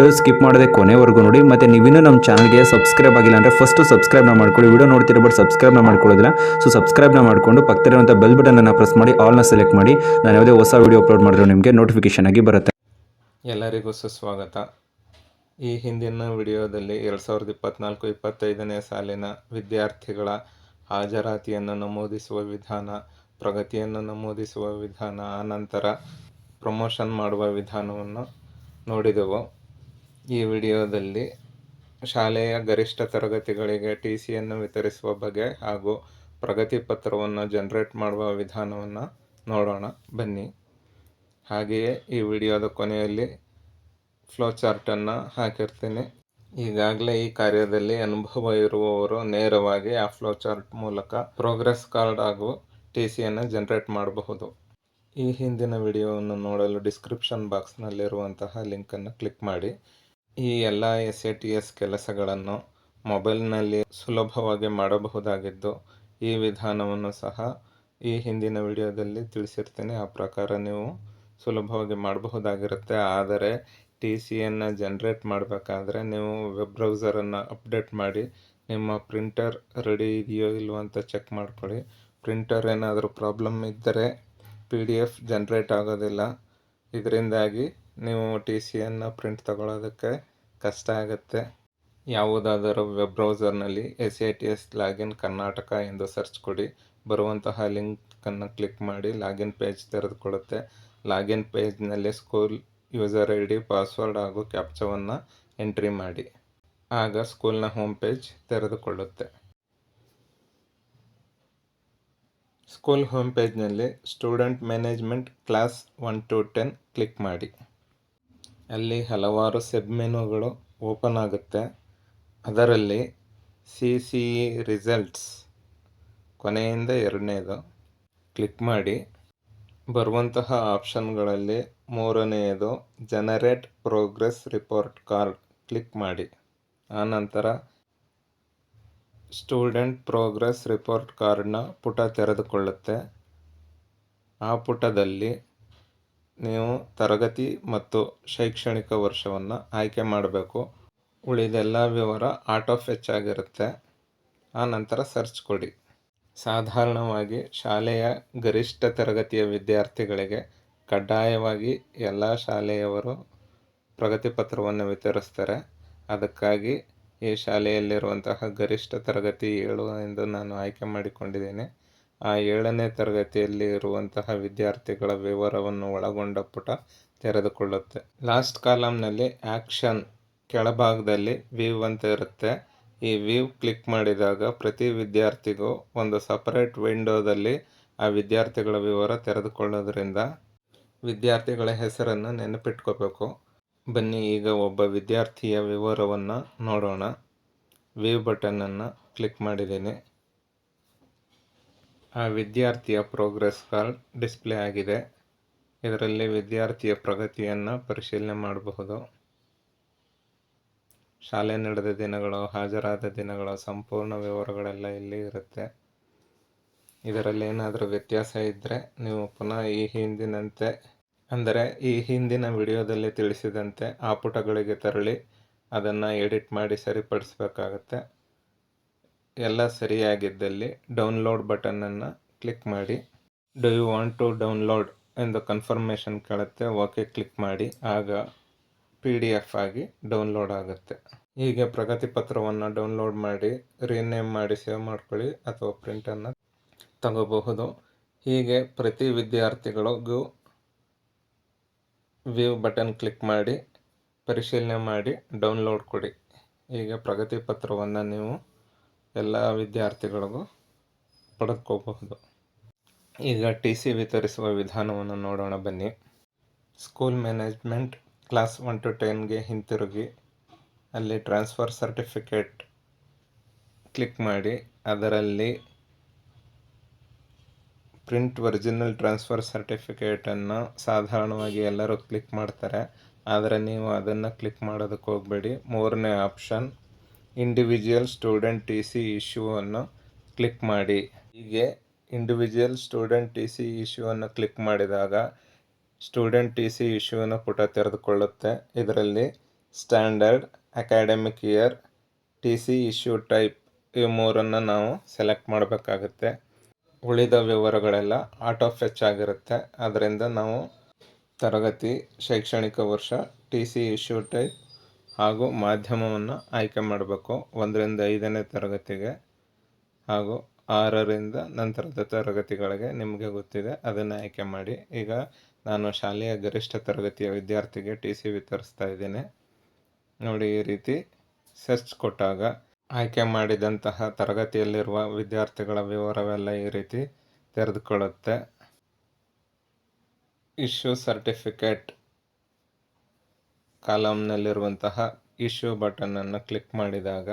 Video skip ಮಾಡದೆ ಕೊನೆವರೆಗೂ ನೋಡಿ, ಮತ್ತು ನೀವಿನ್ನೂ ನಮ್ಮ ಚಾನಲ್ಗೆ ಸಬ್ಸ್ಕ್ರೈಬ್ ಆಗಿಲ್ಲ ಅಂದರೆ ಫಸ್ಟು ಸಬ್ಸ್ಕ್ರೈಬ್ನ ಮಾಡ್ಕೊಳ್ಳಿ. ವಿಡಿಯೋ ನೋಡ್ತಿರೋ ಬಟ್ ಸಬ್ಸ್ಕ್ರೈಬ್ನ ಮಾಡ್ಕೊಳ್ಳೋದಿಲ್ಲ. ಸೊ ಸಬ್ಸ್ಕ್ರೈಬ್ನ ಮಾಡಿಕೊಂಡು ಪಕ್ಕದಲ್ಲಿರುವಂಥ ಬೆಲ್ ಬಟನನ್ನು ಪ್ರೆಸ್ ಮಾಡಿ ಆಲ್ನ ಸೆಲೆಕ್ಟ್ ಮಾಡಿ. ನಾನು ಯಾವುದೇ ಹೊಸ ವಿಡಿಯೋ ಅಪ್ಲೋಡ್ ಮಾಡಿದ್ರೆ ನಿಮಗೆ ನೋಟಿಫಿಕೇಶನ್ ಆಗಿ ಬರುತ್ತೆ. ಎಲ್ಲರಿಗೂ ಸುಸ್ವಾಗತ. ಈ ಹಿಂದಿನ ವಿಡಿಯೋದಲ್ಲಿ ಎರಡು ಸಾವಿರದ ಇಪ್ಪತ್ನಾಲ್ಕು, ಇಪ್ಪತ್ತೈದನೇ ಸಾಲಿನ ವಿದ್ಯಾರ್ಥಿಗಳ ಹಾಜರಾತಿಯನ್ನು ನಮೂದಿಸುವ ವಿಧಾನ, ಪ್ರಗತಿಯನ್ನು ನಮೂದಿಸುವ ವಿಧಾನ ಆನಂತರ ಪ್ರಮೋಷನ್ ಮಾಡುವ ವಿಧಾನವನ್ನು ನೋಡಿದೆವು. ಈ ವಿಡಿಯೋದಲ್ಲಿ ಶಾಲೆಯ ಗರಿಷ್ಠ ತರಗತಿಗಳಿಗೆ ಟಿ ಸಿಯನ್ನು ವಿತರಿಸುವ ಬಗ್ಗೆ ಹಾಗೂ ಪ್ರಗತಿ ಪತ್ರವನ್ನು ಜನರೇಟ್ ಮಾಡುವ ವಿಧಾನವನ್ನು ನೋಡೋಣ. ಬನ್ನಿ. ಹಾಗೆಯೇ ಈ ವಿಡಿಯೋದ ಕೊನೆಯಲ್ಲಿ ಫ್ಲೋ ಚಾರ್ಟನ್ನು ಹಾಕಿರ್ತೀನಿ. ಈಗಾಗಲೇ ಈ ಕಾರ್ಯದಲ್ಲಿ ಅನುಭವ ಇರುವವರು ನೇರವಾಗಿ ಆ ಫ್ಲೋ ಚಾರ್ಟ್ ಮೂಲಕ ಪ್ರೋಗ್ರೆಸ್ ಕಾರ್ಡ್ ಹಾಗೂ ಟಿ ಸಿಯನ್ನು ಜನರೇಟ್ ಮಾಡಬಹುದು. ಈ ಹಿಂದಿನ ವಿಡಿಯೋವನ್ನು ನೋಡಲು ಡಿಸ್ಕ್ರಿಪ್ಷನ್ ಬಾಕ್ಸ್ನಲ್ಲಿರುವಂತಹ ಲಿಂಕನ್ನು ಕ್ಲಿಕ್ ಮಾಡಿ. ಈ ಎಲ್ಲ ಎಸ್ ಎ ಟಿ ಎಸ್ ಕೆಲಸಗಳನ್ನು ಮೊಬೈಲ್ನಲ್ಲಿ ಸುಲಭವಾಗಿ ಮಾಡಬಹುದಾಗಿದ್ದು, ಈ ವಿಧಾನವನ್ನು ಸಹ ಈ ಹಿಂದಿನ ವಿಡಿಯೋದಲ್ಲಿ ತಿಳಿಸಿರ್ತೀನಿ. ಆ ಪ್ರಕಾರ ನೀವು ಸುಲಭವಾಗಿ ಮಾಡಬಹುದಾಗಿರುತ್ತೆ. ಆದರೆ, ಟಿ ಸಿಯನ್ನು ಜನ್ರೇಟ್ ಮಾಡಬೇಕಾದ್ರೆ ನೀವು ವೆಬ್ ಬ್ರೌಸರನ್ನು ಅಪ್ಡೇಟ್ ಮಾಡಿ, ನಿಮ್ಮ ಪ್ರಿಂಟರ್ ರೆಡಿ ಇದೆಯೋ ಇಲ್ವೋ ಅಂತ ಚೆಕ್ ಮಾಡ್ಕೊಳ್ಳಿ. ಪ್ರಿಂಟರ್ ಏನಾದರೂ ಪ್ರಾಬ್ಲಮ್ ಇದ್ದರೆ ಪಿ ಡಿ ಎಫ್ ಜನ್ರೇಟ್ ಆಗೋದಿಲ್ಲ. ಇದರಿಂದಾಗಿ ನೀವು ಟಿ ಸಿಯನ್ನು ಪ್ರಿಂಟ್ ತಗೊಳ್ಳೋದಕ್ಕೆ ಕಷ್ಟ ಆಗುತ್ತೆ. ಯಾವುದಾದರೂ web ಬ್ರೌಸರ್ನಲ್ಲಿ S A T S login Karnataka ಎಂದು ಸರ್ಚ್ ಕೊಡಿ. ಬರುವಂತಹ ಲಿಂಕನ್ನು ಕ್ಲಿಕ್ ಮಾಡಿ ಲಾಗಿನ್ ಪೇಜ್ ತೆರೆದುಕೊಳ್ಳುತ್ತೆ. Login ಪೇಜ್ನಲ್ಲಿ school user I D password ಹಾಗೂ ಕ್ಯಾಪ್ಚವನ್ನು ಎಂಟ್ರಿ ಮಾಡಿ. ಆಗ ಸ್ಕೂಲ್ನ ಹೋಮ್ ಪೇಜ್ ತೆರೆದುಕೊಳ್ಳುತ್ತೆ. School home ಪೇಜ್ನಲ್ಲಿ student management class one to ten click ಮಾಡಿ. ಅಲ್ಲಿ ಹಲವಾರು ಸಬ್ ಮೆನುಗಳು ಓಪನ್ ಆಗುತ್ತೆ. ಅದರಲ್ಲಿ ಸಿ ಸಿ ಇ ರಿಸಲ್ಟ್ಸ್ ಕೊನೆಯಿಂದ ಎರಡನೇದು. ಕ್ಲಿಕ್ ಮಾಡಿ. ಬರುವಂತಹ ಆಪ್ಷನ್ಗಳಲ್ಲಿ ಮೂರನೆಯದು generate progress report card click ಮಾಡಿ. ಆನಂತರ ಸ್ಟೂಡೆಂಟ್ ಪ್ರೋಗ್ರೆಸ್ ರಿಪೋರ್ಟ್ ಕಾರ್ಡ್ನ ಪುಟ ತೆರೆದುಕೊಳ್ಳುತ್ತೆ. ಆ ಪುಟದಲ್ಲಿ ನೀವು ತರಗತಿ ಮತ್ತು ಶೈಕ್ಷಣಿಕ ವರ್ಷವನ್ನು ಆಯ್ಕೆ ಮಾಡಬೇಕು. ಉಳಿದೆಲ್ಲ ವಿವರ ಆಟ್ ಆಫ್ ಎಚ್ ಆಗಿರುತ್ತೆ. ಆ ನಂತರ ಸರ್ಚ್ ಕೊಡಿ. ಸಾಧಾರಣವಾಗಿ ಶಾಲೆಯ ಗರಿಷ್ಠ ತರಗತಿಯ ವಿದ್ಯಾರ್ಥಿಗಳಿಗೆ ಕಡ್ಡಾಯವಾಗಿ ಎಲ್ಲ ಶಾಲೆಯವರು ಪ್ರಗತಿ ಪತ್ರವನ್ನು ವಿತರಿಸ್ತಾರೆ. ಅದಕ್ಕಾಗಿ ಈ ಶಾಲೆಯಲ್ಲಿರುವಂತಹ ಗರಿಷ್ಠ ತರಗತಿ ಏಳು ಎಂದು ನಾನು ಆಯ್ಕೆ ಮಾಡಿಕೊಂಡಿದ್ದೇನೆ. ಏಳನೇ ತರಗತಿಯಲ್ಲಿ ಇರುವಂತಹ ವಿದ್ಯಾರ್ಥಿಗಳ ವಿವರವನ್ನು ಒಳಗೊಂಡ ಪುಟ ತೆರೆದುಕೊಳ್ಳುತ್ತೆ. ಲಾಸ್ಟ್ ಕಾಲಮ್ನಲ್ಲಿ ಆ್ಯಕ್ಷನ್ ಕೆಳಭಾಗದಲ್ಲಿ ವ್ಯೂ ಅಂತ ಇರುತ್ತೆ. ಈ ವ್ಯೂ ಕ್ಲಿಕ್ ಮಾಡಿದಾಗ ಪ್ರತಿ ವಿದ್ಯಾರ್ಥಿಗೂ ಒಂದು ಸಪರೇಟ್ ವಿಂಡೋದಲ್ಲಿ ಆ ವಿದ್ಯಾರ್ಥಿಗಳ ವಿವರ ತೆರೆದುಕೊಳ್ಳೋದ್ರಿಂದ ವಿದ್ಯಾರ್ಥಿಗಳ ಹೆಸರನ್ನು ನೆನಪಿಟ್ಕೋಬೇಕು. ಬನ್ನಿ, ಈಗ ಒಬ್ಬ ವಿದ್ಯಾರ್ಥಿಯ ವಿವರವನ್ನು ನೋಡೋಣ. ವ್ಯೂ ಬಟನನ್ನು ಕ್ಲಿಕ್ ಮಾಡಿದ್ದೀನಿ. ಆ ವಿದ್ಯಾರ್ಥಿಯ ಪ್ರೋಗ್ರೆಸ್ ಕಾರ್ಡ್ ಡಿಸ್ಪ್ಲೇ ಆಗಿದೆ. ಇದರಲ್ಲಿ ವಿದ್ಯಾರ್ಥಿಯ ಪ್ರಗತಿಯನ್ನು ಪರಿಶೀಲನೆ ಮಾಡಬಹುದು. ಶಾಲೆ ನಡೆದ ದಿನಗಳು, ಹಾಜರಾದ ದಿನಗಳ, ಸಂಪೂರ್ಣ ವಿವರಗಳೆಲ್ಲ ಇಲ್ಲಿ ಇರುತ್ತೆ. ಇದರಲ್ಲಿ ಏನಾದರೂ ವ್ಯತ್ಯಾಸ ಇದ್ದರೆ ನೀವು ಪುನಃ ಈ ಹಿಂದಿನಂತೆ, ಅಂದರೆ ಈ ಹಿಂದಿನ ವಿಡಿಯೋದಲ್ಲಿ ತಿಳಿಸಿದಂತೆ ಆ ಪುಟಗಳಿಗೆ ತೆರಳಿ ಅದನ್ನು ಎಡಿಟ್ ಮಾಡಿ ಸರಿಪಡಿಸಬೇಕಾಗತ್ತೆ. ಎಲ್ಲ ಸರಿಯಾಗಿದ್ದಲ್ಲಿ ಡೌನ್ಲೋಡ್ ಬಟನನ್ನು ಕ್ಲಿಕ್ ಮಾಡಿ. Do you want to download ಎಂದು ಕನ್ಫರ್ಮೇಷನ್ ಕೇಳುತ್ತೆ. ಓಕೆ ಕ್ಲಿಕ್ ಮಾಡಿ. ಆಗ ಪಿ ಡಿ ಎಫ್ ಆಗಿ ಡೌನ್ಲೋಡ್ ಆಗುತ್ತೆ. ಹೀಗೆ ಪ್ರಗತಿ ಪತ್ರವನ್ನು ಡೌನ್ಲೋಡ್ ಮಾಡಿ ರೀನೇಮ್ ಮಾಡಿ ಸೇವ್ ಮಾಡ್ಕೊಳ್ಳಿ ಅಥವಾ ಪ್ರಿಂಟನ್ನು ತಗೋಬಹುದು. ಹೀಗೆ ಪ್ರತಿ ವಿದ್ಯಾರ್ಥಿಗಳಿಗೂ ವ್ಯೂ ಬಟನ್ ಕ್ಲಿಕ್ ಮಾಡಿ, ಪರಿಶೀಲನೆ ಮಾಡಿ ಡೌನ್ಲೋಡ್ ಕೊಡಿ. ಹೀಗೆ ಪ್ರಗತಿ ಪತ್ರವನ್ನು ನೀವು ಎಲ್ಲ ವಿದ್ಯಾರ್ಥಿಗಳಿಗೂ ಪಡ್ಕೋಬಹುದು ಈಗ ಟಿ ಸಿ ವಿತರಿಸುವ ವಿಧಾನವನ್ನು ನೋಡೋಣ ಬನ್ನಿ. School management class one to ಟೆನ್ಗೆ ಹಿಂತಿರುಗಿ, ಅಲ್ಲಿ ಟ್ರಾನ್ಸ್ಫರ್ ಸರ್ಟಿಫಿಕೇಟ್ ಕ್ಲಿಕ್ ಮಾಡಿ, ಅದರಲ್ಲಿ ಪ್ರಿಂಟ್ ಒರಿಜಿನಲ್ ಟ್ರಾನ್ಸ್ಫರ್ ಸರ್ಟಿಫಿಕೇಟನ್ನು ಸಾಧಾರಣವಾಗಿ ಎಲ್ಲರೂ ಕ್ಲಿಕ್ ಮಾಡ್ತಾರೆ. ಆದರೆ ನೀವು ಅದನ್ನು ಕ್ಲಿಕ್ ಮಾಡೋದಕ್ಕೆ ಹೋಗಬೇಡಿ. ಮೂರನೇ option individual student T C ಇಶ್ಯೂವನ್ನು click ಮಾಡಿ. ಹೀಗೆ ಇಂಡಿವಿಜುವಲ್ ಸ್ಟೂಡೆಂಟ್ ಟಿ ಸಿ ಇಶ್ಯೂವನ್ನು ಕ್ಲಿಕ್ ಮಾಡಿದಾಗ ಸ್ಟೂಡೆಂಟ್ ಟಿ ಸಿ ಇಶ್ಯೂನ ಪುಟ ತೆರೆದುಕೊಳ್ಳುತ್ತೆ. ಇದರಲ್ಲಿ standard academic year T C issue type ಈ ಮೂರನ್ನು ನಾವು ಸೆಲೆಕ್ಟ್ ಮಾಡಬೇಕಾಗುತ್ತೆ. ಉಳಿದ ವಿವರಗಳೆಲ್ಲ ಆಟೋ ಫೆಚ್ ಆಗಿರುತ್ತೆ. ಅದರಿಂದ ನಾವು ತರಗತಿ ಶೈಕ್ಷಣಿಕ ವರ್ಷ ಟಿ ಸಿ ಇಶ್ಯೂ ಟೈಪ್ ಹಾಗೂ ಮಾಧ್ಯಮವನ್ನು ಆಯ್ಕೆ ಮಾಡಬೇಕು. ಒಂದರಿಂದ ಐದನೇ ತರಗತಿಗೆ ಹಾಗೂ ಆರರಿಂದ ನಂತರದ ತರಗತಿಗಳಿಗೆ ನಿಮಗೆ ಗೊತ್ತಿದೆ, ಅದನ್ನು ಆಯ್ಕೆ ಮಾಡಿ. ಈಗ ನಾನು ಶಾಲೆಯ ಗರಿಷ್ಠ ತರಗತಿಯ ವಿದ್ಯಾರ್ಥಿಗೆ ಟಿ ಸಿ ವಿತರಿಸ್ತಾ ಇದ್ದೇನೆ. ನೋಡಿ, ಈ ರೀತಿ ಸರ್ಚ್ ಕೊಟ್ಟಾಗ ಆಯ್ಕೆ ಮಾಡಿದಂತಹ ತರಗತಿಯಲ್ಲಿರುವ ವಿದ್ಯಾರ್ಥಿಗಳ ವಿವರವೆಲ್ಲ ಈ ರೀತಿ ತೆರೆದುಕೊಳ್ಳುತ್ತೆ. ಇಶ್ಯೂ ಸರ್ಟಿಫಿಕೇಟ್ ಕಾಲಮ್ನಲ್ಲಿರುವಂತಹ ಇಶ್ಯೂ ಬಟನನ್ನು ಕ್ಲಿಕ್ ಮಾಡಿದಾಗ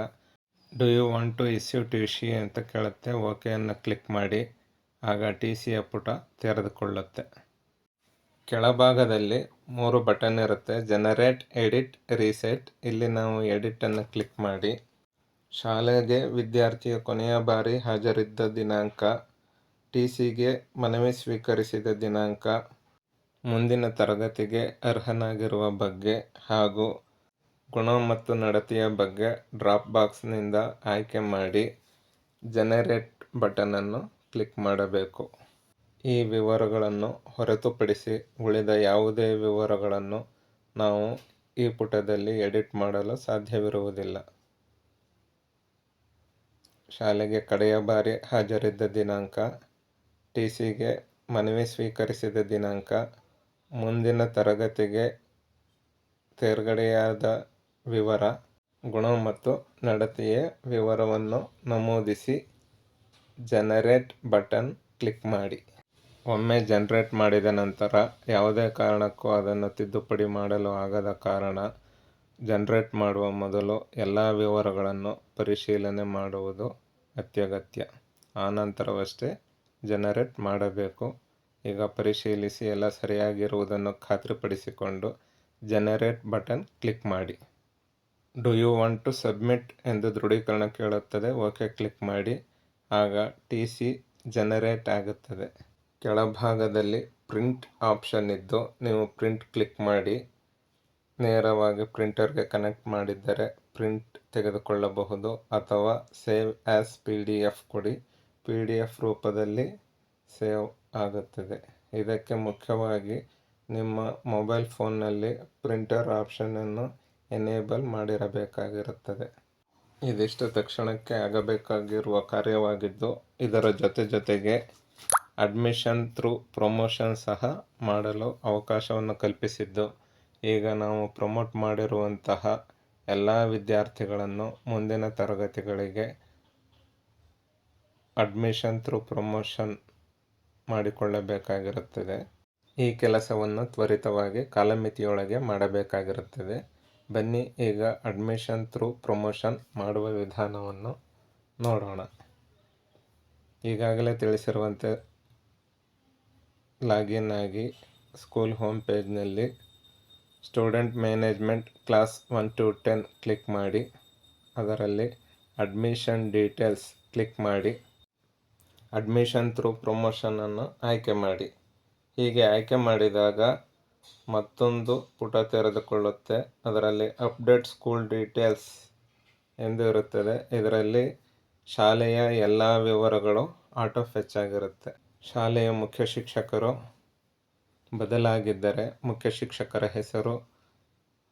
do you want to issue T C ಅಂತ ಕೇಳುತ್ತೆ. ಓಕೆಯನ್ನು ಕ್ಲಿಕ್ ಮಾಡಿ. ಆಗ ಟಿ ಸಿಯ ಪುಟ ತೆರೆದುಕೊಳ್ಳುತ್ತೆ. ಕೆಳಭಾಗದಲ್ಲಿ ಮೂರು ಬಟನ್ ಇರುತ್ತೆ. ಜನರೇಟ್ ಎಡಿಟ್ ರೀಸೆಟ್ ಇಲ್ಲಿ ನಾವು ಎಡಿಟನ್ನು ಕ್ಲಿಕ್ ಮಾಡಿ. ಶಾಲೆಗೆ ವಿದ್ಯಾರ್ಥಿಯ ಕೊನೆಯ ಬಾರಿ ಹಾಜರಿದ್ದ ದಿನಾಂಕ ಟಿ ಸಿಗೆ ಮನವಿ ಸ್ವೀಕರಿಸಿದ ದಿನಾಂಕ ಮುಂದಿನ ತರಗತಿಗೆ ಅರ್ಹನಾಗಿರುವ ಬಗ್ಗೆ ಹಾಗೂ ಗುಣ ಮತ್ತು ನಡತೆಯ ಬಗ್ಗೆ ಡ್ರಾಪ್ ಬಾಕ್ಸ್ನಿಂದ ಆಯ್ಕೆ ಮಾಡಿ ಜನರೇಟ್ ಬಟನನ್ನು ಕ್ಲಿಕ್ ಮಾಡಬೇಕು. ಈ ವಿವರಗಳನ್ನು ಹೊರತುಪಡಿಸಿ ಉಳಿದ ಯಾವುದೇ ವಿವರಗಳನ್ನು ನಾವು ಈ ಪುಟದಲ್ಲಿ ಎಡಿಟ್ ಮಾಡಲು ಸಾಧ್ಯವಿರುವುದಿಲ್ಲ. ಶಾಲೆಗೆ ಕಡೆಯ ಬಾರಿ ಹಾಜರಿದ್ದ ದಿನಾಂಕ ಟಿ ಸಿಗೆ ಮನವಿ ಸ್ವೀಕರಿಸಿದ ದಿನಾಂಕ ಮುಂದಿನ ತರಗತಿಗೆ ತೇರ್ಗಡೆಯಾದ ವಿವರ ಗುಣ ಮತ್ತು ನಡತೆಯ ವಿವರವನ್ನು ನಮೂದಿಸಿ ಜನರೇಟ್ ಬಟನ್ ಕ್ಲಿಕ್ ಮಾಡಿ. ಒಮ್ಮೆ ಜನರೇಟ್ ಮಾಡಿದ ನಂತರ ಯಾವುದೇ ಕಾರಣಕ್ಕೂ ಅದನ್ನು ತಿದ್ದುಪಡಿ ಮಾಡಲು ಆಗದ ಕಾರಣ ಜನರೇಟ್ ಮಾಡುವ ಮೊದಲು ಎಲ್ಲ ವಿವರಗಳನ್ನು ಪರಿಶೀಲನೆ ಮಾಡುವುದು ಅತ್ಯಗತ್ಯ. ಆನಂತರವಷ್ಟೇ ಜನರೇಟ್ ಮಾಡಬೇಕು. ಈಗ ಪರಿಶೀಲಿಸಿ ಎಲ್ಲ ಸರಿಯಾಗಿರುವುದನ್ನು ಖಾತ್ರಿಪಡಿಸಿಕೊಂಡು ಜನರೇಟ್ ಬಟನ್ ಕ್ಲಿಕ್ ಮಾಡಿ. Do you want to submit ಎಂದು ದೃಢೀಕರಣ ಕೇಳುತ್ತದೆ. ಓಕೆ ಕ್ಲಿಕ್ ಮಾಡಿ. ಆಗ ಟಿ ಸಿ ಜನರೇಟ್ ಆಗುತ್ತದೆ. ಕೆಳಭಾಗದಲ್ಲಿ ಪ್ರಿಂಟ್ ಆಪ್ಷನ್ ಇದ್ದು ನೀವು ಪ್ರಿಂಟ್ ಕ್ಲಿಕ್ ಮಾಡಿ. ನೇರವಾಗಿ ಪ್ರಿಂಟರ್ಗೆ ಕನೆಕ್ಟ್ ಮಾಡಿದ್ದರೆ ಪ್ರಿಂಟ್ ತೆಗೆದುಕೊಳ್ಳಬಹುದು ಅಥವಾ save as P D F ಕೊಡಿ. ಪಿ ಡಿ ಎಫ್ ರೂಪದಲ್ಲಿ ಸೇವ್ ಆಗುತ್ತದೆ. ಇದಕ್ಕೆ ಮುಖ್ಯವಾಗಿ ನಿಮ್ಮ ಮೊಬೈಲ್ ಫೋನ್ನಲ್ಲಿ ಪ್ರಿಂಟರ್ ಆಪ್ಷನನ್ನು ಎನೇಬಲ್ ಮಾಡಿರಬೇಕಾಗಿರುತ್ತದೆ. ಇದಿಷ್ಟು ತಕ್ಷಣಕ್ಕೆ ಆಗಬೇಕಾಗಿರುವ ಕಾರ್ಯವಾಗಿದ್ದು, ಇದರ ಜೊತೆ ಜೊತೆಗೆ ಅಡ್ಮಿಷನ್ ಥ್ರೂ ಪ್ರಮೋಷನ್ ಸಹ ಮಾಡಲು ಅವಕಾಶವನ್ನು ಕಲ್ಪಿಸಿದ್ದು. ಈಗ ನಾವು ಪ್ರಮೋಟ್ ಮಾಡಿರುವಂತಹ ಎಲ್ಲ ವಿದ್ಯಾರ್ಥಿಗಳನ್ನು ಮುಂದಿನ ತರಗತಿಗಳಿಗೆ ಅಡ್ಮಿಷನ್ ಥ್ರೂ ಪ್ರಮೋಷನ್ ಮಾಡಿಕೊಳ್ಳಬೇಕಾಗಿರುತ್ತದೆ. ಈ ಕೆಲಸವನ್ನು ತ್ವರಿತವಾಗಿ ಕಾಲಮಿತಿಯೊಳಗೆ ಮಾಡಬೇಕಾಗಿರುತ್ತದೆ. ಬನ್ನಿ, ಈಗ ಅಡ್ಮಿಷನ್ ಥ್ರೂ ಪ್ರಮೋಷನ್ ಮಾಡುವ ವಿಧಾನವನ್ನು ನೋಡೋಣ. ಈಗಾಗಲೇ ತಿಳಿಸಿರುವಂತೆ ಲಾಗಿನ್ ಆಗಿ school home ಪೇಜ್ನಲ್ಲಿ student management class one to ten click ಮಾಡಿ, ಅದರಲ್ಲಿ ಅಡ್ಮಿಷನ್ ಡೀಟೇಲ್ಸ್ ಕ್ಲಿಕ್ ಮಾಡಿ. ಅಡ್ಮಿಷನ್ ಥ್ರೂ ಪ್ರಮೋಷನನ್ನು ಆಯ್ಕೆ ಮಾಡಿ. ಹೀಗೆ ಆಯ್ಕೆ ಮಾಡಿದಾಗ ಮತ್ತೊಂದು ಪುಟ ತೆರೆದುಕೊಳ್ಳುತ್ತೆ. ಅದರಲ್ಲಿ ಅಪ್ಡೇಟ್ ಸ್ಕೂಲ್ ಡೀಟೇಲ್ಸ್ ಎಂದು ಇರುತ್ತದೆ. ಇದರಲ್ಲಿ ಶಾಲೆಯ ಎಲ್ಲ ವಿವರಗಳು ಆಟೋ ಫೆಚ್ ಆಗಿರುತ್ತೆ. ಶಾಲೆಯ ಮುಖ್ಯ ಶಿಕ್ಷಕರು ಬದಲಾಗಿದ್ದರೆ ಮುಖ್ಯ ಶಿಕ್ಷಕರ ಹೆಸರು,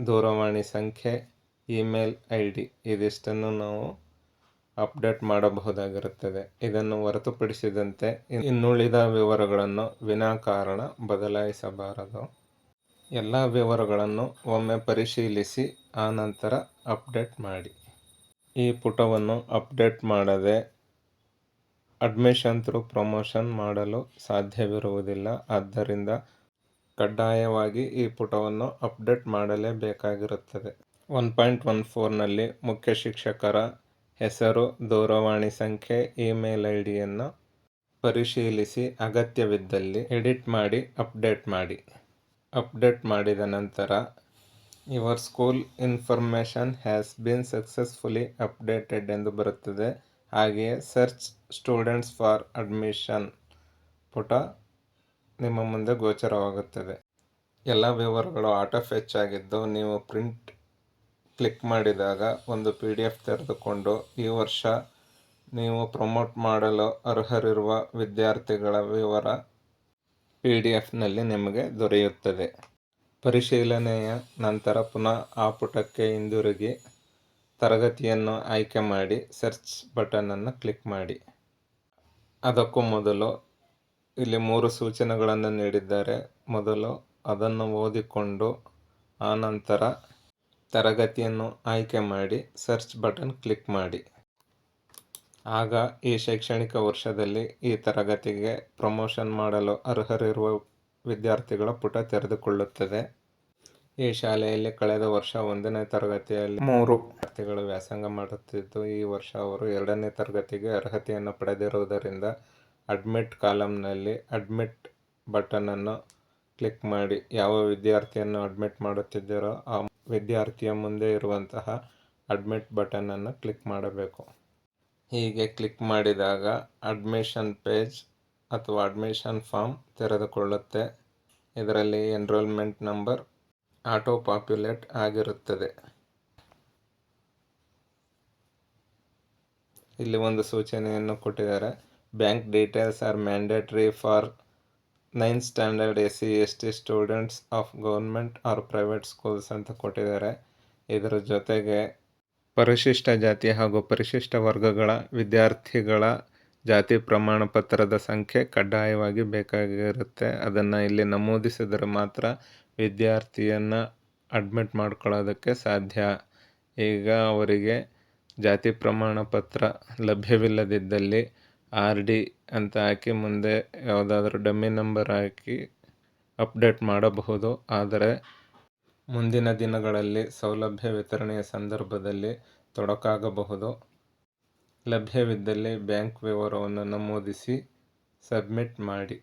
ದೂರವಾಣಿ ಸಂಖ್ಯೆ ಇಮೇಲ್ ಐ ಡಿ ಇದಿಷ್ಟನ್ನು ನಾವು ಅಪ್ಡೇಟ್ ಮಾಡಬಹುದಾಗಿರುತ್ತದೆ. ಇದನ್ನು ಹೊರತುಪಡಿಸಿದಂತೆ ಇನ್ನುಳಿದ ವಿವರಗಳನ್ನು ವಿನಾಕಾರಣ ಬದಲಾಯಿಸಬಾರದು. ಎಲ್ಲ ವಿವರಗಳನ್ನು ಒಮ್ಮೆ ಪರಿಶೀಲಿಸಿ, ಆನಂತರ ಅಪ್ಡೇಟ್ ಮಾಡಿ. ಈ ಪುಟವನ್ನು ಅಪ್ಡೇಟ್ ಮಾಡದೆ ಅಡ್ಮಿಷನ್ ಥ್ರೂ ಪ್ರಮೋಷನ್ ಮಾಡಲು ಸಾಧ್ಯವಿರುವುದಿಲ್ಲ. ಆದ್ದರಿಂದ ಕಡ್ಡಾಯವಾಗಿ ಈ ಪುಟವನ್ನು ಅಪ್ಡೇಟ್ ಮಾಡಲೇಬೇಕಾಗಿರುತ್ತದೆ ಒನ್ ಪಾಯಿಂಟ್ ಒನ್ ಫೋರ್ನಲ್ಲಿ ಮುಖ್ಯ ಶಿಕ್ಷಕರ ಹೆಸರು ದೂರವಾಣಿ ಸಂಖ್ಯೆ, ಇಮೇಲ್ ಐ ಡಿಯನ್ನು ಪರಿಶೀಲಿಸಿ ಅಗತ್ಯವಿದ್ದಲ್ಲಿ ಎಡಿಟ್ ಮಾಡಿ, ಅಪ್ಡೇಟ್ ಮಾಡಿ. ಅಪ್ಡೇಟ್ ಮಾಡಿದ ನಂತರ, your school information has been successfully updated ಎಂದು ಬರುತ್ತದೆ. ಹಾಗೆಯೇ, ಸರ್ಚ್ ಸ್ಟೂಡೆಂಟ್ಸ್ ಫಾರ್ ಅಡ್ಮಿಷನ್ ಪುಟ ನಿಮ್ಮ ಮುಂದೆ ಗೋಚರವಾಗುತ್ತದೆ. ಎಲ್ಲ ವಿವರಗಳು ಆಟೋ ಫೆಚ್ ಆಗಿದ್ದು, ನೀವು ಪ್ರಿಂಟ್ ಕ್ಲಿಕ್ ಮಾಡಿದಾಗ ಒಂದು ಪಿ ಡಿ ಎಫ್ ತೆರೆದುಕೊಂಡು ಈ ವರ್ಷ ನೀವು ಪ್ರಮೋಟ್ ಮಾಡಲು ಅರ್ಹರಿರುವ ವಿದ್ಯಾರ್ಥಿಗಳ ವಿವರ ಪಿ ಡಿ ಎಫ್ನಲ್ಲಿ ನಿಮಗೆ ದೊರೆಯುತ್ತದೆ. ಪರಿಶೀಲನೆಯ ನಂತರ ಪುನಃ ಆ ಪುಟಕ್ಕೆ ಹಿಂದಿರುಗಿ, ತರಗತಿಯನ್ನು ಆಯ್ಕೆ ಮಾಡಿ ಸರ್ಚ್ ಬಟನನ್ನು ಕ್ಲಿಕ್ ಮಾಡಿ. ಅದಕ್ಕೂ ಮೊದಲು ಇಲ್ಲಿ ಮೂರು ಸೂಚನೆಗಳನ್ನು ನೀಡಿದ್ದಾರೆ. ಮೊದಲು ಅದನ್ನು ಓದಿಕೊಂಡು ಆನಂತರ ತರಗತಿಯನ್ನು ಆಯ್ಕೆ ಮಾಡಿ ಸರ್ಚ್ ಬಟನ್ ಕ್ಲಿಕ್ ಮಾಡಿ. ಆಗ ಈ ಶೈಕ್ಷಣಿಕ ವರ್ಷದಲ್ಲಿ ಈ ತರಗತಿಗೆ ಪ್ರಮೋಷನ್ ಮಾಡಲು ಅರ್ಹರಿರುವ ವಿದ್ಯಾರ್ಥಿಗಳ ಪುಟ ತೆರೆದುಕೊಳ್ಳುತ್ತದೆ. ಈ ಶಾಲೆಯಲ್ಲಿ ಕಳೆದ ವರ್ಷ ಒಂದನೇ ತರಗತಿಯಲ್ಲಿ ಮೂರು ವಿದ್ಯಾರ್ಥಿಗಳು ವ್ಯಾಸಂಗ ಮಾಡುತ್ತಿದ್ದು, ಈ ವರ್ಷ ಅವರು ಎರಡನೇ ತರಗತಿಗೆ ಅರ್ಹತೆಯನ್ನು ಪಡೆದಿರುವುದರಿಂದ ಅಡ್ಮಿಟ್ ಕಾಲಮ್ನಲ್ಲಿ ಅಡ್ಮಿಟ್ ಬಟನನ್ನು ಕ್ಲಿಕ್ ಮಾಡಿ ಯಾವ ವಿದ್ಯಾರ್ಥಿಯನ್ನು ಅಡ್ಮಿಟ್ ಮಾಡುತ್ತಿದ್ದೀರೋ ಆ ವಿದ್ಯಾರ್ಥಿಯ ಮುಂದೆ ಇರುವಂತಹ ಅಡ್ಮಿಟ್ ಬಟನನ್ನು ಕ್ಲಿಕ್ ಮಾಡಬೇಕು. ಹೀಗೆ ಕ್ಲಿಕ್ ಮಾಡಿದಾಗ ಅಡ್ಮಿಷನ್ ಪೇಜ್ ಅಥವಾ ಅಡ್ಮಿಷನ್ ಫಾರ್ಮ್ ತೆರೆದುಕೊಳ್ಳುತ್ತೆ. ಇದರಲ್ಲಿ ಎನ್ರೋಲ್ಮೆಂಟ್ ನಂಬರ್ ಆಟೋ ಪಾಪ್ಯುಲೇಟ್ ಆಗಿರುತ್ತದೆ. ಇಲ್ಲಿ ಒಂದು ಸೂಚನೆಯನ್ನು ಕೊಟ್ಟಿದ್ದಾರೆ. Bank details are mandatory for nine standard S C S T students of government or private schools ಅಂತ ಕೊಟ್ಟಿದ್ದಾರೆ. ಇದರ ಜೊತೆಗೆ ಪರಿಶಿಷ್ಟ ಜಾತಿ ಹಾಗೂ ಪರಿಶಿಷ್ಟ ವರ್ಗಗಳ ವಿದ್ಯಾರ್ಥಿಗಳ ಜಾತಿ ಪ್ರಮಾಣ ಪತ್ರದ ಸಂಖ್ಯೆ ಕಡ್ಡಾಯವಾಗಿ ಬೇಕಾಗಿರುತ್ತೆ. ಅದನ್ನು ಇಲ್ಲಿ ನಮೂದಿಸಿದರೆ ಮಾತ್ರ ವಿದ್ಯಾರ್ಥಿಯನ್ನು ಅಡ್ಮಿಟ್ ಮಾಡ್ಕೊಳ್ಳೋದಕ್ಕೆ ಸಾಧ್ಯ. ಈಗ ಅವರಿಗೆ ಜಾತಿ ಪ್ರಮಾಣ ಪತ್ರ ಲಭ್ಯವಿಲ್ಲದಿದ್ದಲ್ಲಿ ಆರ್ ಡಿ ಅಂತ ಹಾಕಿ ಮುಂದೆ ಯಾವುದಾದ್ರೂ ಡಮ್ಮಿ ನಂಬರ್ ಹಾಕಿ ಅಪ್ಡೇಟ್ ಮಾಡಬಹುದು. ಆದರೆ ಮುಂದಿನ ದಿನಗಳಲ್ಲಿ ಸೌಲಭ್ಯ ವಿತರಣೆಯ ಸಂದರ್ಭದಲ್ಲಿ ತೊಡಕಾಗಬಹುದು. ಲಭ್ಯವಿದ್ದಲ್ಲಿ ಬ್ಯಾಂಕ್ ವಿವರವನ್ನು ನಮೂದಿಸಿ ಸಬ್ಮಿಟ್ ಮಾಡಿ.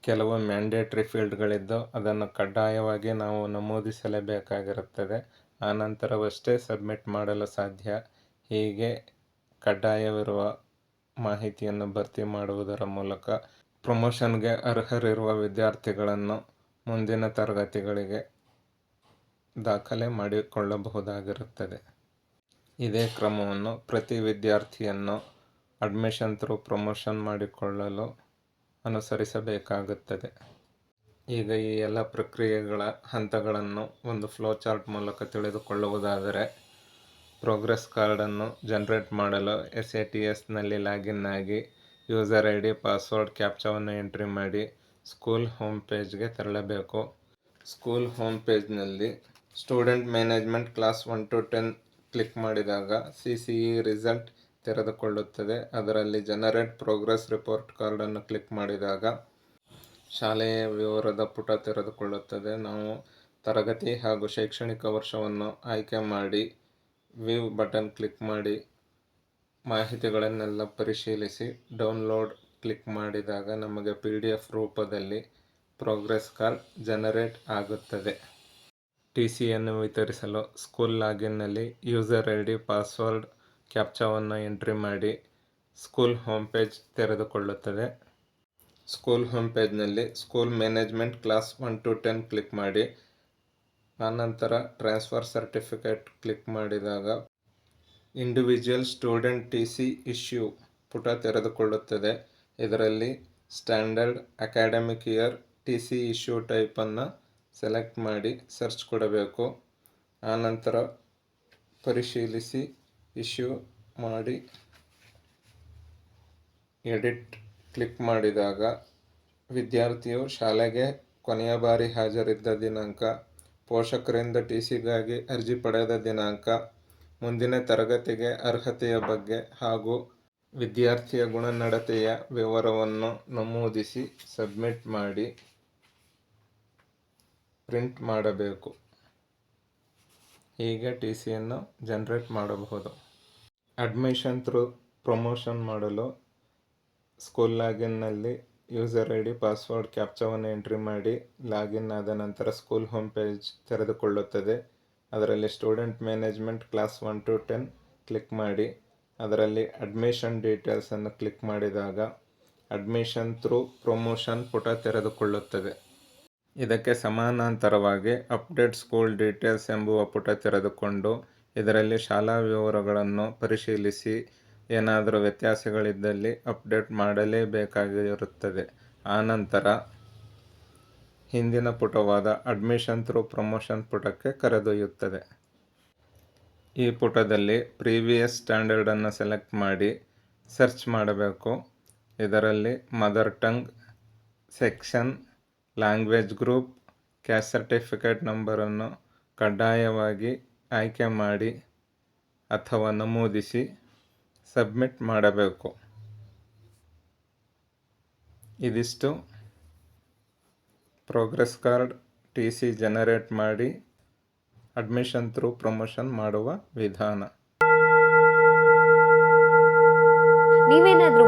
ಕೆಲವು ಮ್ಯಾಂಡೇಟ್ರಿ ಫೀಲ್ಡ್ಗಳಿದ್ದು ಅದನ್ನು ಕಡ್ಡಾಯವಾಗಿ ನಾವು ನಮೂದಿಸಲೇಬೇಕಾಗಿರುತ್ತದೆ. ಆನಂತರವಷ್ಟೇ ಸಬ್ಮಿಟ್ ಮಾಡಲು ಸಾಧ್ಯ. ಹೀಗೆ ಕಡ್ಡಾಯವಿರುವ ಮಾಹಿತಿಯನ್ನು ಭರ್ತಿ ಮಾಡುವುದರ ಮೂಲಕ ಪ್ರಮೋಷನ್ಗೆ ಅರ್ಹರಿರುವ ವಿದ್ಯಾರ್ಥಿಗಳನ್ನು ಮುಂದಿನ ತರಗತಿಗಳಿಗೆ ದಾಖಲೆ ಮಾಡಿಕೊಳ್ಳಬಹುದಾಗಿರುತ್ತದೆ. ಇದೇ ಕ್ರಮವನ್ನು ಪ್ರತಿ ವಿದ್ಯಾರ್ಥಿಯನ್ನು ಅಡ್ಮಿಷನ್ ಥ್ರೂ ಪ್ರಮೋಷನ್ ಮಾಡಿಕೊಳ್ಳಲು ಅನುಸರಿಸಬೇಕಾಗುತ್ತದೆ. ಈಗ ಈ ಎಲ್ಲ ಪ್ರಕ್ರಿಯೆಗಳ ಹಂತಗಳನ್ನು ಒಂದು ಫ್ಲೋ ಚಾರ್ಟ್ ಮೂಲಕ ತಿಳಿದುಕೊಳ್ಳುವುದಾದರೆ ಪ್ರೋಗ್ರೆಸ್ ಕಾರ್ಡನ್ನು ಜನರೇಟ್ ಮಾಡಲು ಎಸ್ ಎ ಟಿ ಎಸ್ನಲ್ಲಿ ಲಾಗಿನ್ ಆಗಿ ಯೂಸರ್ ಐ ಡಿ, ಪಾಸ್ವರ್ಡ್, ಕ್ಯಾಪ್ಚಾವನ್ನು ಎಂಟ್ರಿ ಮಾಡಿ ಸ್ಕೂಲ್ ಹೋಮ್ ಪೇಜ್ಗೆ ತೆರಳಬೇಕು. School home ಪೇಜ್ನಲ್ಲಿ student management class one to ten click ಮಾಡಿದಾಗ ಸಿ ಸಿ ಇ ರಿಸಲ್ಟ್ ತೆರೆದುಕೊಳ್ಳುತ್ತದೆ. ಅದರಲ್ಲಿ ಜನರೇಟ್ ಪ್ರೋಗ್ರೆಸ್ ರಿಪೋರ್ಟ್ ಕಾರ್ಡನ್ನು ಕ್ಲಿಕ್ ಮಾಡಿದಾಗ ಶಾಲೆಯ ವಿವರದ ಪುಟ ತೆರೆದುಕೊಳ್ಳುತ್ತದೆ. ನಾವು ತರಗತಿ ಹಾಗೂ ಶೈಕ್ಷಣಿಕ ವರ್ಷವನ್ನು ಆಯ್ಕೆ ಮಾಡಿ ವ್ಯೂ ಬಟನ್ ಕ್ಲಿಕ್ ಮಾಡಿ. ಮಾಹಿತಿಗಳನ್ನೆಲ್ಲ ಪರಿಶೀಲಿಸಿ. ಡೌನ್ಲೋಡ್ ಕ್ಲಿಕ್ ಮಾಡಿದಾಗ ನಮಗೆ ಪಿ ಡಿ ಎಫ್ ರೂಪದಲ್ಲಿ ಪ್ರೋಗ್ರೆಸ್ ಕಾರ್ಡ್ ಜನರೇಟ್ ಆಗುತ್ತದೆ. ಟಿ ಸಿಯನ್ನು ವಿತರಿಸಲು ಸ್ಕೂಲ್ ಲಾಗಿನ್ನಲ್ಲಿ ಯೂಸರ್ ಐ ಡಿ, ಪಾಸ್ವರ್ಡ್, ಕ್ಯಾಪ್ಚಾವನ್ನು ಎಂಟ್ರಿ ಮಾಡಿ ಸ್ಕೂಲ್ ಹೋಮ್ ಪೇಜ್ ತೆರೆದುಕೊಳ್ಳುತ್ತದೆ. School home ಪೇಜ್ನಲ್ಲಿ school management class one to ten click ಮಾಡಿ. ಆನಂತರ ಟ್ರಾನ್ಸ್ಫರ್ ಸರ್ಟಿಫಿಕೇಟ್ ಕ್ಲಿಕ್ ಮಾಡಿದಾಗ individual student T C issue ಪುಟ ತೆರೆದುಕೊಳ್ಳುತ್ತದೆ. ಇದರಲ್ಲಿ standard academic year T C issue ಟೈಪನ್ನು select ಮಾಡಿ ಸರ್ಚ್ ಕೊಡಬೇಕು. ಆನಂತರ ಪರಿಶೀಲಿಸಿ ಇಶ್ಯೂ ಮಾಡಿ ಎಡಿಟ್ ಕ್ಲಿಕ್ ಮಾಡಿದಾಗ ವಿದ್ಯಾರ್ಥಿಯು ಶಾಲೆಗೆ ಕೊನೆಯ ಬಾರಿ ಹಾಜರಿದ್ದ ದಿನಾಂಕ ಪೋಷಕರಿಂದ ಟಿ ಸಿಗಾಗಿ ಅರ್ಜಿ ಪಡೆದ ದಿನಾಂಕ, ಮುಂದಿನ ತರಗತಿಗೆ ಅರ್ಹತೆಯ ಬಗ್ಗೆ ಹಾಗೂ ವಿದ್ಯಾರ್ಥಿಯ ಗುಣನಡತೆಯ ವಿವರವನ್ನು ನಮೂದಿಸಿ ಸಬ್ಮಿಟ್ ಮಾಡಿ ಪ್ರಿಂಟ್ ಮಾಡಬೇಕು. ಹೀಗೆ ಟಿ ಸಿಯನ್ನು ಜನರೇಟ್ ಮಾಡಬಹುದು. ಅಡ್ಮಿಷನ್ ಥ್ರೂ ಪ್ರಮೋಷನ್ ಮಾಡಲು ಸ್ಕೂಲ್ ಲಾಗಿನ್ನಲ್ಲಿ ಯೂಸರ್ ಐ ಡಿ ಪಾಸ್ವರ್ಡ್ ಕ್ಯಾಪ್ಚಾವನ್ನು ಎಂಟ್ರಿ ಮಾಡಿ ಲಾಗಿನ್ ಆದ ನಂತರ ಸ್ಕೂಲ್ ಹೋಮ್ ಪೇಜ್ ತೆರೆದುಕೊಳ್ಳುತ್ತದೆ. ಅದರಲ್ಲಿ student management class one to ten click ಮಾಡಿ. ಅದರಲ್ಲಿ ಅಡ್ಮಿಷನ್ ಡೀಟೇಲ್ಸನ್ನು ಕ್ಲಿಕ್ ಮಾಡಿದಾಗ ಅಡ್ಮಿಷನ್ ಥ್ರೂ ಪ್ರೊಮೋಷನ್ ಪುಟ ತೆರೆದುಕೊಳ್ಳುತ್ತದೆ. ಇದಕ್ಕೆ ಸಮಾನಾಂತರವಾಗಿ ಅಪ್ಡೇಟ್ ಸ್ಕೂಲ್ ಡೀಟೇಲ್ಸ್ ಎಂಬುವ ಪುಟ ತೆರೆದುಕೊಂಡು ಇದರಲ್ಲಿ ಶಾಲಾ ವಿವರಗಳನ್ನು ಪರಿಶೀಲಿಸಿ ಏನಾದರೂ ವ್ಯತ್ಯಾಸಗಳಿದ್ದಲ್ಲಿ ಅಪ್ಡೇಟ್ ಮಾಡಲೇಬೇಕಾಗಿರುತ್ತದೆ. ಆನಂತರ ಹಿಂದಿನ ಪುಟವಾದ ಅಡ್ಮಿಷನ್ ಥ್ರೂ ಪ್ರಮೋಷನ್ ಪುಟಕ್ಕೆ ಕರೆದೊಯ್ಯುತ್ತದೆ. ಈ ಪುಟದಲ್ಲಿ ಪ್ರೀವಿಯಸ್ ಸ್ಟ್ಯಾಂಡರ್ಡನ್ನು ಸೆಲೆಕ್ಟ್ ಮಾಡಿ ಸರ್ಚ್ ಮಾಡಬೇಕು. ಇದರಲ್ಲಿ mother tongue section, language group, caste certificate ನಂಬರನ್ನು ಕಡ್ಡಾಯವಾಗಿ ಆಯ್ಕೆ ಮಾಡಿ ಅಥವಾ ನಮೂದಿಸಿ ಸಬ್ಮಿಟ್ ಮಾಡಬೇಕು. ಇದಿಷ್ಟು. Progress card T C generate ಮಾಡಿ ಅಡ್ಮಿಷನ್ ಥ್ರೂ ಪ್ರಮೋಷನ್ ಮಾಡುವ ವಿಧಾನ. ನೀವೇನಾದ್ರೂ